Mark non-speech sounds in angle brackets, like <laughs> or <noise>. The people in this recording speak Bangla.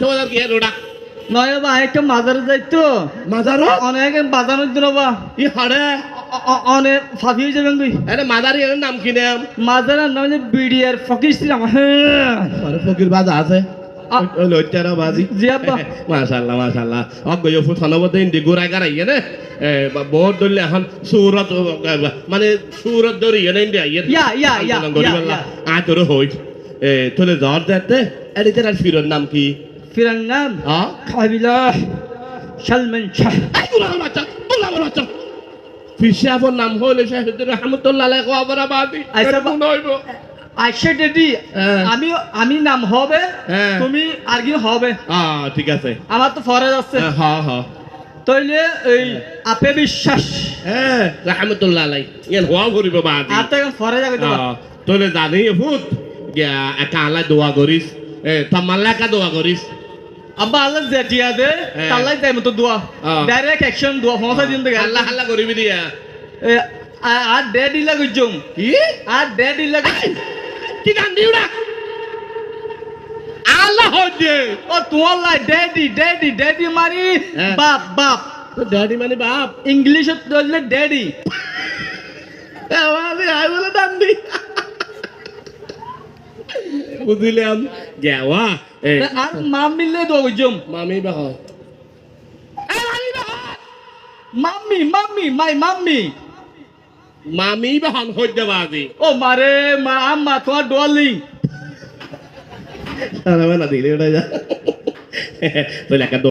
আচ্ছা বাজার কি রোডা নয় বা একটা মাজারে যাইতো মাজার? অনেক বাজানোর জন্য বা। ই অনেক ফাঁকি হয়ে যাবেন তুই। আরে এর নাম কি নাম মাজারের নাম যে বিডিআর ফকির ছিলাম। আরে ফকির বাজা আছে। আ- ওই বাজি। জি আব্বা। <laughs> মাশাআল্লাহ মাশাআল্লাহ। অগ্গয় ফুট ইন্দি গোরাই গারাই নে এ বহুত দলে এখন সুরত মানে সুরত ধরি এনে ইন্দি আইয়ে ইয়া, ইয়া, ইয়া, ইয়া, ইয়া। আতর হই এ তোলে জ্বর দেখতে ফিরর নাম কি? বুলা বাচ্চা ফিসাবর নাম হইলে শাহিদ রহমতুল্লাহ আলাইহি ওয়া বারাকাতুহু আচ্ছা, এরকম হইবো? আইসা ডেডি হ্যাঁ। আমি আমি নাম হবে হ্যাঁ। তুমি আর কি হবে ঠিক আছে। আমার তো ফরজ আছে। হ্যাঁ হ্যাঁ তইলে এই আপে বিশ্বাস। হ্যাঁ রহমতুল্লাহ আলাই ইয়ান হওয়া করিব বাদি আর তো ফরজ আহ, তোলে জানি ভূত। একা আল্লাহ দোয়া করিস এ তামাল্লা একা দোয়া করিস। আব্বা আল্লাহ জেটিয়া দে। তাল্লাই যাই মতো দোয়া। ডাইরেক্ট অ্যাকশন দোয়া ফমসা দিন থেকে আল্লাহ আল্লাহ করিবি দিয়া আর ডেড ইলা গুজুম কি আর ডেড ইলা কি গান দিউড়া আল্লাহ হজে ও তোমার লাই ডেডি ডেডি ডেডি মারি। বাপ বাপ তো ড্যাডি মানে বাপ ইংলিশত বললে ডেডি আমি আই বলে বুঝিলাম গেওয়া এ আর মাম মিললে তো ওইজম মামি বাহ মাম্মি মাম্মি মাই মাম্মি। মামি বাহান হই দেবা আজি। ও মারে মা আম্মা তোমার ডলিং আরে না দিলে ওটা যা। তোলে একটা